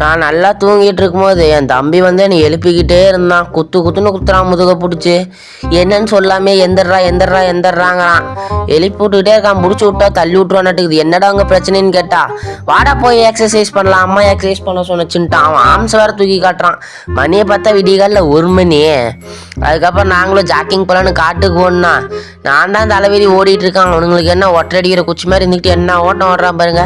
நான் நல்லா தூங்கிட்டு இருக்கும்போது என் தம்பி வந்து என்னை எழுப்பிக்கிட்டே இருந்தான். குத்து குத்துன்னு குத்துறான் முதுக பிடிச்சி. என்னன்னு சொல்லாமே எந்திரா எந்திரா எந்திராங்கிறான் எழுப்பி விட்டுக்கிட்டே இருக்கான். முடிச்சு விட்டா தள்ளி விட்டுருவான்ட்டுக்குது என்னடா உங்கள் பிரச்சனைன்னு கேட்டா வாடா போய் எக்ஸசைஸ் பண்ணலாம். அம்மா எக்ஸசைஸ் பண்ண சொன்னச்சுன்ட்டான். அவன் ஆம்ஸ் வேற தூக்கி காட்டுறான். மணியை பார்த்தா விடிகாலில் ஒரு மணி. அதுக்கப்புறம் நாங்களும் ஜாக்கிங் போகலான்னு காட்டுக்கு ஓடனா நான் தான் தலைவலி ஓடிட்டு இருக்கான் அவனுங்களுக்கு என்ன ஒட்டடிக்கிற குச்சி மாதிரி இருந்துக்கிட்டு என்ன ஓட்டம் ஓடுறான் பாருங்க.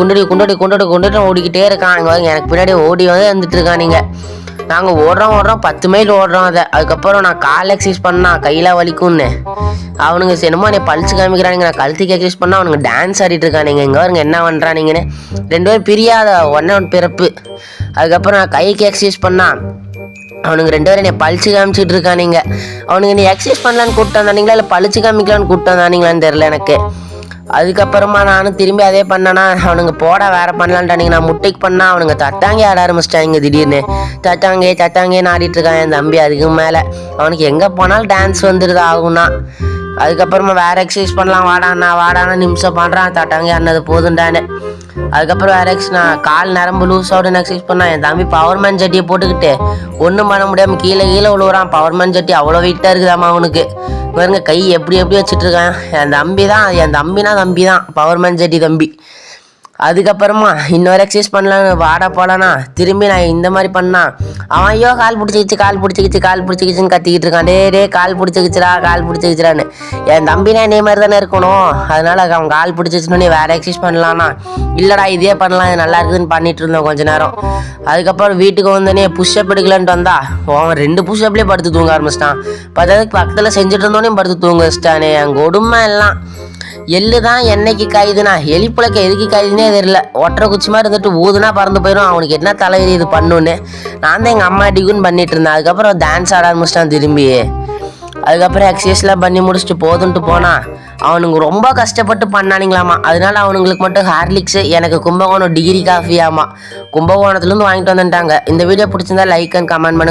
குண்டடி குண்டடி குண்டடி குண்டடி ஓடிக்கிட்டே இருக்கான் இங்கே எனக்கு பின்னாடி ஓடி வந்து வந்துட்டு இருக்கான் நீங்கள் நாங்கள் ஓடுறோம் ஓடுறோம் பத்து மைல் ஓடுறோம் அதை. அதுக்கப்புறம் நான் கால் எக்ஸசைஸ் பண்ணா கையில் வலிக்கும்னு. அவனுங்க என்னமோ நீ பழிச்சு காமிக்கிறானுங்க. நான் கழுத்துக்கு எக்ஸசைஸ் பண்ணால் அவனுங்க டான்ஸ் ஆடிட்டு இருக்கானுங்க. இங்கே பாருங்க என்ன பண்ணுறானுங்கன்னு ரெண்டு பேரும் பிரியாத ஒன்னே ஒன் பிறப்பு. அதுக்கப்புறம் நான் கைக்கு எக்ஸசைஸ் பண்ணா அவனுங்க ரெண்டு பேரும் என்னை பழிச்சு காமிச்சிட்டு இருக்கானுங்க. அவனுங்க நீ எக்ஸசைஸ் பண்ணலான்னு கூப்பிட்டு வந்தானுங்களா இல்லை பழிச்சு காமிக்கலான்னு கூப்பிட்டு வந்தானுங்களான்னு தெரில எனக்கு. அதுக்கப்புறமா நானும் திரும்பி அதே பண்ணேன்னா அவனுங்க போட வேற பண்ணலான்ட்டானுங்க. நான் முட்டைக்கு பண்ணா அவனுங்க தட்டாங்கே ஆட ஆரம்பிச்சிட்டாங்க திடீர்னு. தட்டாங்கே தட்டாங்கன்னு ஆடிட்டு இருக்கான் என் தம்பி அதுக்கு மேலே. அவனுக்கு எங்கே போனாலும் டான்ஸ் வந்துடுது ஆகும்னா. அதுக்கப்புறமா வேற எக்ஸசைஸ் பண்ணலாம். வாடாண்ணா வாடாண்ணா நிமிஷம் பண்ணுறான் தட்டாங்க அண்ணது போதுண்டானே அதுக்கப்புறம் வேற எக்ஸ் நான் கால் நரம்பு லூஸ் ஆகுதுன்னு எக்ஸசைஸ் பண்ணான் என் தம்பி பவர்மேன் சட்டியை போட்டுக்கிட்டு ஒன்றும் பண்ண முடியாமல் கீழே கீழே விழுவுறான் பவர்மேன் சட்டி அவ்வளோ வெயிட்டாக இருக்குதாம்மா அவனுக்கு. பாருங்க கை எப்படி எப்படி வச்சுட்டு இருக்கான். என் தம்பி தான் என் தம்பினா தம்பி தான் பவர்மேன் ஜெட்டி தம்பி. அதுக்கப்புறமா இன்னொரு எக்ஸசைஸ் பண்ணலான்னு வாடா போலானா திரும்பி நான் இந்த மாதிரி பண்ணா. அவன் ஐயோ கால் பிடிச்சிக்கிச்சு கால் பிடிச்சிக்கிச்சு கால் பிடிச்சிக்கிச்சுன்னு கத்திக்கிட்டு இருக்கான். டே டே கால் பிடிச்சிக்கிச்சுடா கால் பிடிச்சிக்கிச்சுடான்னு. என் தம்பினா இதே மாதிரி தானே இருக்கணும். அதனால அவன் கால் பிடிச்சிச்சுன்னு வேற எக்ஸசைஸ் பண்ணலான்னா இல்லைடா இதே பண்ணலாம் இது நல்லா இருக்குதுன்னு பண்ணிட்டு இருந்தோம் கொஞ்ச நேரம். அதுக்கப்புறம் வீட்டுக்கு வந்தோடனே புஷ்அப் எடுக்கலான்ட்டு வந்தா அவன் ரெண்டு புஷ்அப்லேயே படுத்து தூங்க ஆரம்பிச்சிட்டான். பத்தாவதுக்கு பக்கத்தில் செஞ்சுட்டு இருந்தோடனே படுத்து தூங்க வச்சிட்டானே என் கொடுமை எல்லாம். எள்ளு தான் என்னைக்கு காயுதுனா எலிப்புழக்க எதுக்கு காயுதுன்னே தெரியல. ஒட்டரை குச்சி மாதிரி இருந்துட்டு ஊதுனா பறந்து போயிடும். அவனுக்கு என்ன தலைவலி இது பண்ணுன்னு. நான் தான் எங்கள் அம்மா டிகுன்னு பண்ணிட்டு இருந்தேன். அதுக்கப்புறம் டான்ஸ் ஆட ஆரம்பிச்சிட்டான் திரும்பி. அதுக்கப்புறம் எக்ஸசைஸ்லாம் பண்ணி முடிச்சுட்டு போதுன்ட்டு போனா அவனுங்க ரொம்ப கஷ்டப்பட்டு பண்ணானுங்களாமா. அதனால அவனுங்களுக்கு மட்டும் ஹார்லிக்ஸு எனக்கு கும்பகோணம் டிகிரி காஃபி ஆமா. கும்பகோணத்துலேருந்து வாங்கிட்டு வந்துட்டாங்க. இந்த வீடியோ பிடிச்சிருந்தா லைக் அண்ட் கமெண்ட் பண்ணுங்க.